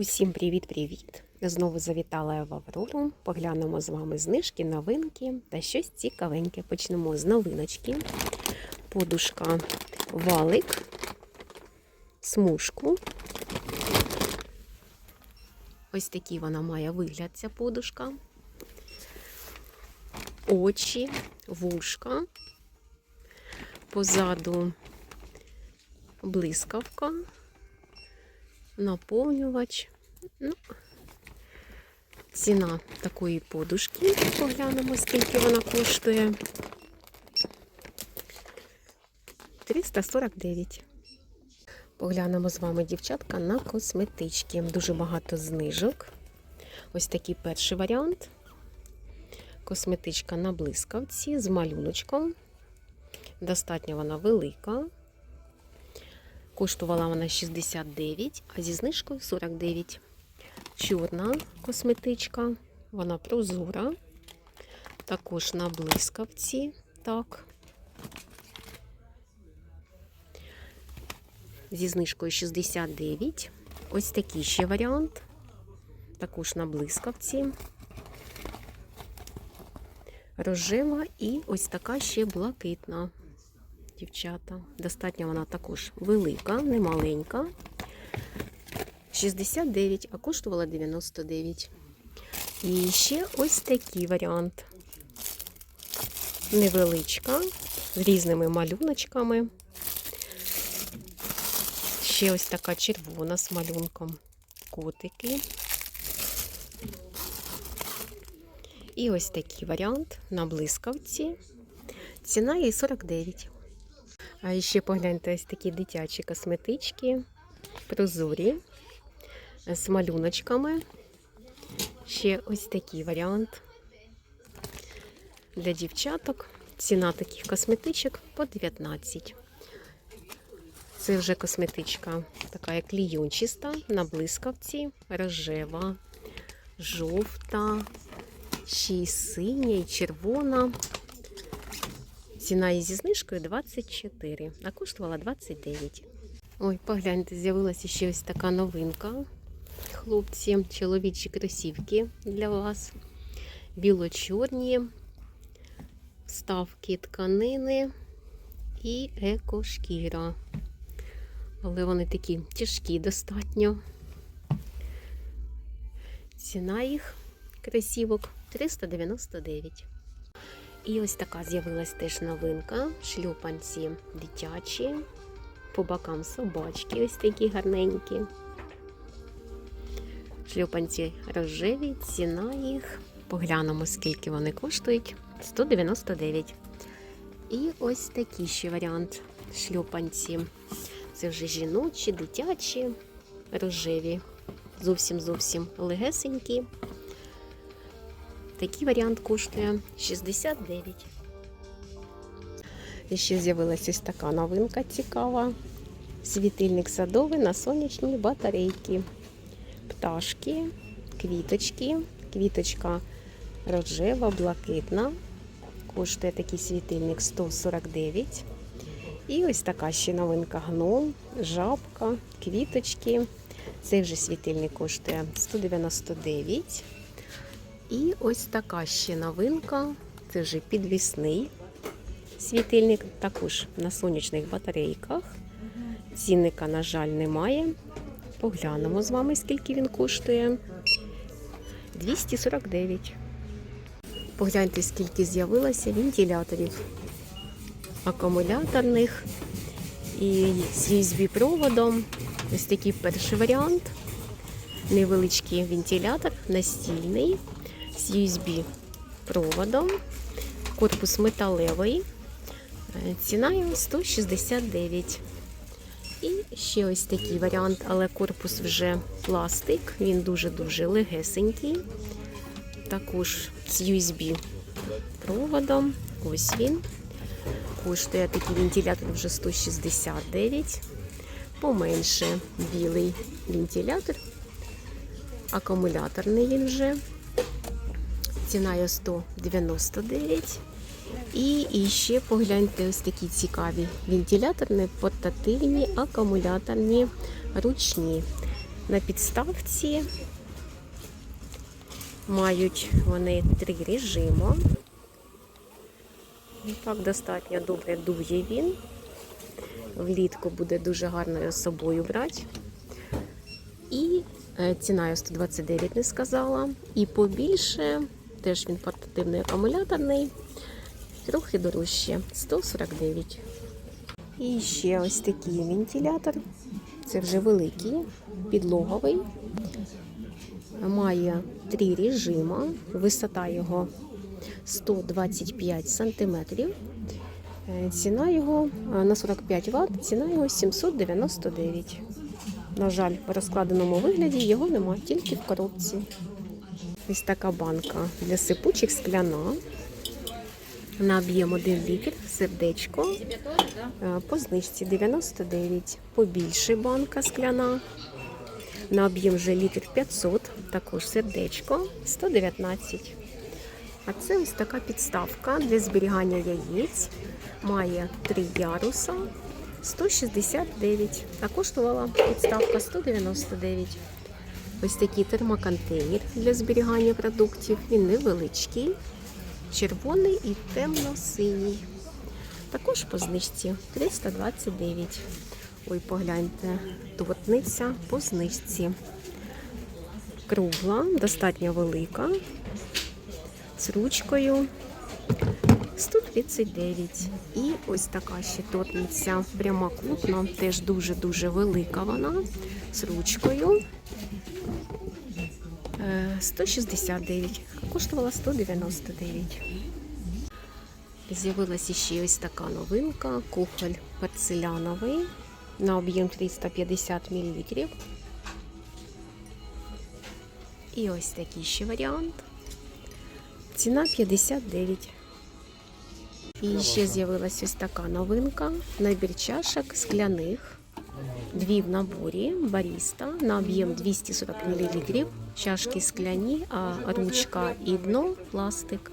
Усім привіт-привіт! Знову завітала я в Аврору. Поглянемо з вами знижки, новинки та щось цікавеньке. Почнемо з новиночки. Подушка валик, смужку. Ось такий вона має вигляд, ця подушка. Очі, вушка. Позаду блискавка наповнювач. Ну, ціна такої подушки. Поглянемо, скільки вона коштує. 349. Поглянемо з вами, дівчатка, на косметички. Дуже багато знижок. Ось такий перший варіант. Косметичка на блискавці з малюночком. Достатньо вона велика. Коштувала вона 69, а зі знижкою 49. Чорна косметичка, вона прозора. Також на блискавці. Так. Зі знижкою 69. Ось такий ще варіант. Також на блискавці. Рожева і ось така ще блакитна дівчата. Достатньо вона також велика, не маленька. 69, а коштувала 99. І ще ось такий варіант. Невеличка, з різними малюночками. Ще ось така червона з малюнком котики. І ось такий варіант на блискавці. Ціна її 49. А ще погляньте ось такі дитячі косметички, прозорі, з малюночками. Ще ось такий варіант для дівчаток. Ціна таких косметичок по 19. Це вже косметичка така як клійончиста, на блискавці, рожева, жовта, ще й синя, і червона. Ціна її зі знижкою 24, а коштувала 29. Ой, погляньте, з'явилася ще ось така новинка. Хлопці, чоловічі кросівки для вас. Біло-чорні вставки тканини і екошкіра. Але вони такі тяжкі достатньо. Ціна їх кросівок 399. І ось така з'явилась теж новинка. Шлюпанці дитячі, по бокам собачки, ось такі гарненькі. Шлюпанці рожеві, ціна їх. Поглянемо, скільки вони коштують. 199. І ось такий ще варіант шлюпанці. Це вже жіночі, дитячі, рожеві. Зовсім зовсім легесенькі. Такий варіант коштує 69. І ще з'явилася ось така новинка цікава. Світильник садовий на сонячній батарейки. Пташки, квіточки. Квіточка рожева, блакитна. Коштує такий світильник 149. І ось така ще новинка гном, жабка, квіточки. Цей вже світильник коштує 199. І ось така ще новинка. Це вже підвісний світильник, також на сонячних батарейках. Цінника, на жаль, немає. Поглянемо з вами, скільки він коштує. 249. Погляньте, скільки з'явилося вентиляторів акумуляторних і з USB-проводом. Ось такий перший варіант. Невеличкий вентилятор настільний з USB-проводом. Корпус металевий. Ціна його 169. І ще ось такий варіант, але корпус вже пластик, він дуже-дуже легесенький. Також з USB-проводом. Ось він. Коштує такий вентилятор вже 169. Поменше білий вентилятор. Акумуляторний він вже. Ціна є 199. І, ще погляньте ось такі цікаві вентиляторні, портативні, акумуляторні, ручні. На підставці мають вони три режими. Так достатньо добре дує він. Влітку буде дуже гарно його з собою брати. І е, ціна його 129 не сказала. І побільше, теж він портативний акумуляторний, трохи дорожче 149. І ще ось такий вентилятор. Це вже великий, підлоговий. Має три режими. Висота його 125 сантиметрів. Е, Ціна його е, на 45 Вт, ціна його 799. На жаль, в розкладеному вигляді його нема, тільки в коробці. Ось така банка для сипучих скляна. На об'єм 1 літр, сердечко. Е, По знижці 99. Побільше банка скляна. На об'єм вже літр 500, також сердечко 119. А це ось така підставка для зберігання яєць. Має три яруса 169. А коштувала підставка 199. Ось такий термоконтейнер для зберігання продуктів. Він невеличкий, червоний і темно-синій. Також по знижці 329. Ой, погляньте, тортниця по знижці. Кругла, достатньо велика, з ручкою 139. І ось така ще тортниця прямокутна, теж дуже-дуже велика вона, з ручкою. Е, 169, а коштувала 199. З'явилася ще ось така новинка, кухоль порцеляновий на об'єм 350 мл. І ось такий ще варіант. Ціна 59. І ще з'явилася ось така новинка. Набір чашок скляних. Дві в наборі баріста на об'єм 240 мл. Чашки скляні, а ручка і дно пластик.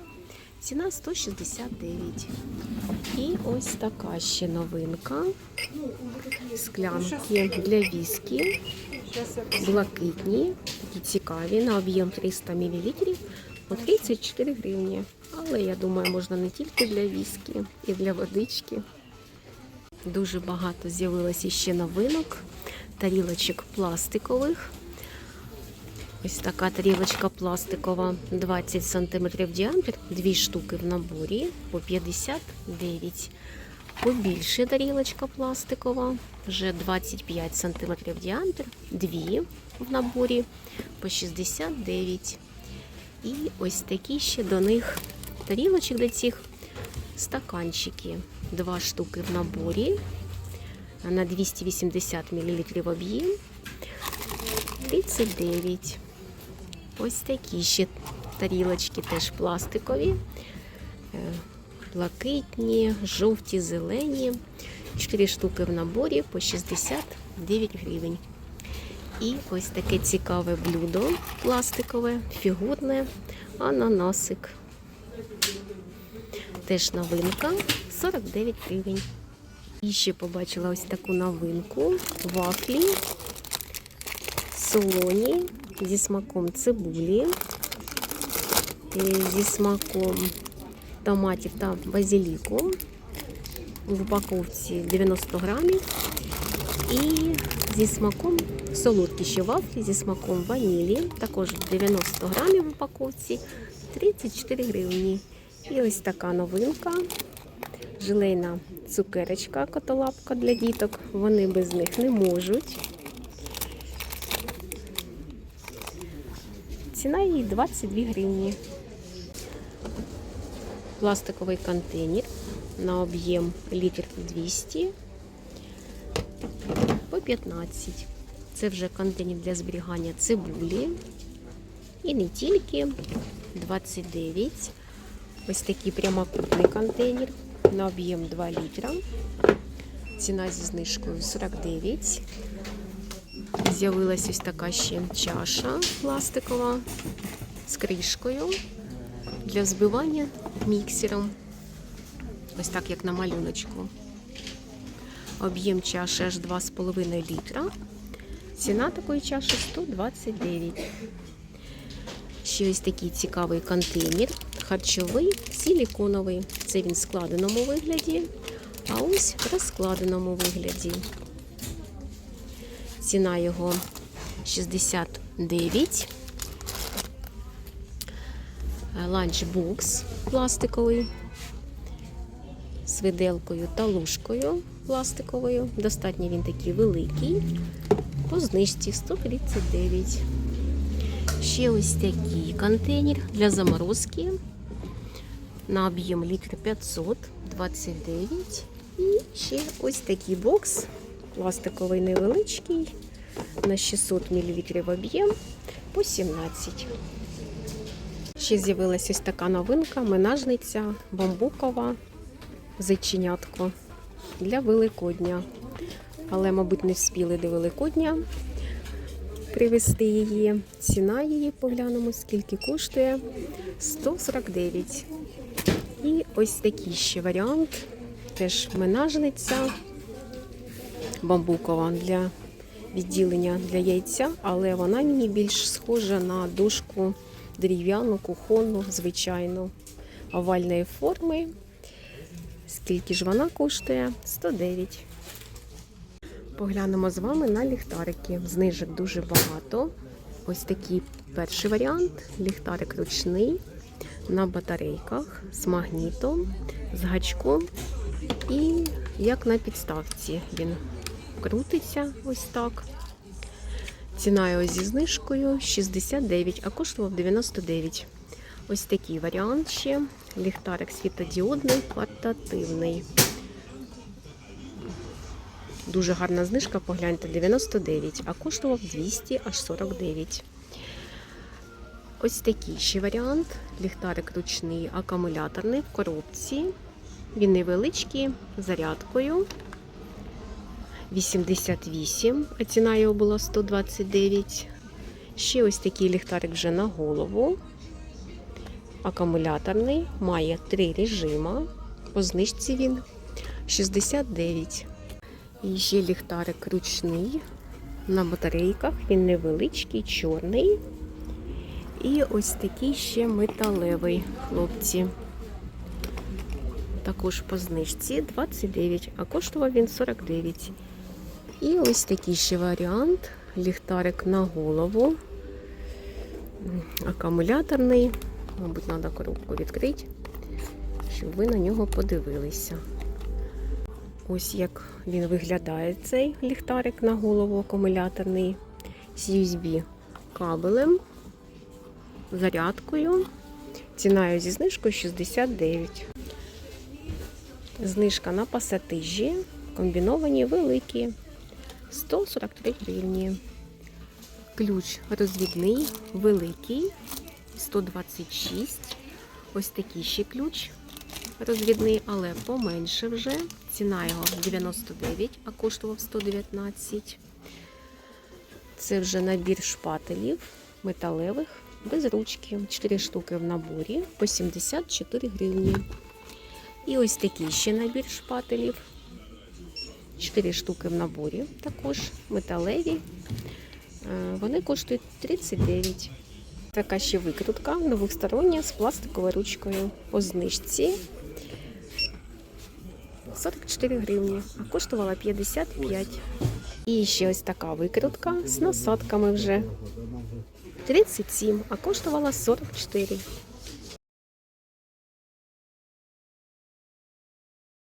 Ціна 169. І ось така ще новинка. Склянки для віскі. Блакитні, такі цікаві, на об'єм 300 мл по 34 гривні. Але я думаю, можна не тільки для віскі, і для водички. Дуже багато з'явилося ще новинок, тарілочок пластикових. Ось така тарілочка пластикова 20 см діаметр, дві штуки в наборі по 59 Побільше тарілочка пластикова, вже 25 см діаметр, дві в наборі по 69 І ось такі ще до них тарілочок до цих стаканчики. Два штуки в наборі на 280 мл об'єм. 39. Ось такі ще тарілочки теж пластикові, е, блакитні, жовті, зелені. 4 штуки в наборі по 69 гривень. І ось таке цікаве блюдо пластикове, фігурне, ананасик. Теж новинка 49 гривень. І ще побачила ось таку новинку вафлі солоні зі смаком цибулі, е, зі смаком томатів та базиліку. В упаковці 90 грамів. І зі смаком солодкі ще вафлі, зі смаком ванілі. Також 90 грамів в упаковці 34 гривні. І ось така новинка. Желейна цукерочка, котолапка для діток. Вони без них не можуть. Ціна її 22 гривні. Пластиковий контейнер на об'єм літр 200 по 15. Це вже контейнер для зберігання цибулі. І не тільки 29. Ось такий прямокутний контейнер на об'єм 2 літра. Ціна зі знижкою 49. З'явилася ось така ще чаша пластикова з кришкою для взбивання міксером. Ось так, як на малюночку. Об'єм чаші аж 2,5 літра. Ціна такої чаші 129. Ще ось такий цікавий контейнер. Харчовий, силіконовий. Це він в складеному вигляді, а ось в розкладеному вигляді. Ціна його 69. Е, Ланчбокс пластиковий з виделкою та ложкою пластиковою. Достатньо він такий великий. По знижці 139. Ще ось такий контейнер для заморозки на об'єм літр 500, 29. І ще ось такий бокс, пластиковий невеличкий, на 600 мл об'єм по 17. Ще з'явилася ось така новинка, менажниця бамбукова зайченятко для Великодня. Але, мабуть, не вспіли до Великодня привезти її. Ціна її, поглянемо, скільки коштує 149. І ось такий ще варіант. Теж менажниця бамбукова для відділення для яйця, але вона мені більш схожа на дошку дерев'яну, кухонну, звичайну, овальної форми. Скільки ж вона коштує? 109. Поглянемо з вами на ліхтарики. Знижок дуже багато. Ось такий перший варіант. Ліхтарик ручний на батарейках з магнітом, з гачком і як на підставці він крутиться ось так. Ціна його зі знижкою 69, а коштував 99. Ось такий варіант ще. Ліхтарик світодіодний, портативний. Дуже гарна знижка, погляньте, 99, а коштував 200 аж 49. Ось такий ще варіант. Ліхтарик ручний, акумуляторний в коробці. Він невеличкий, зарядкою. 88, а ціна його була 129. Ще ось такий ліхтарик вже на голову. Акумуляторний, має три режима. По знижці він 69. І ще ліхтарик ручний на батарейках. Він невеличкий, чорний. І ось такий ще металевий, хлопці. Також по знижці 29, а коштував він 49. І ось такий ще варіант. Ліхтарик на голову. Акумуляторний. Мабуть, треба коробку відкрити, щоб ви на нього подивилися. Ось як він виглядає цей ліхтарик на голову акумуляторний з USB кабелем, зарядкою. Ціною зі знижкою 69. Знижка на пасатижі. Комбіновані великі. 143 гривні. Ключ розвідний, великий, 126. Ось такий ще ключ розвідний, але поменше вже. Ціна його 99, а коштував 119. Це вже набір шпателів металевих, без ручки. 4 штуки в наборі по 74 гривні. І ось такий ще набір шпателів. 4 штуки в наборі, також металеві. Е, Вони коштують 39. Така ще викрутка двохстороння з пластиковою ручкою по знижці. 44 гривні, а коштувала 55. І ще ось така викрутка з насадками вже. 37, а коштувала 44.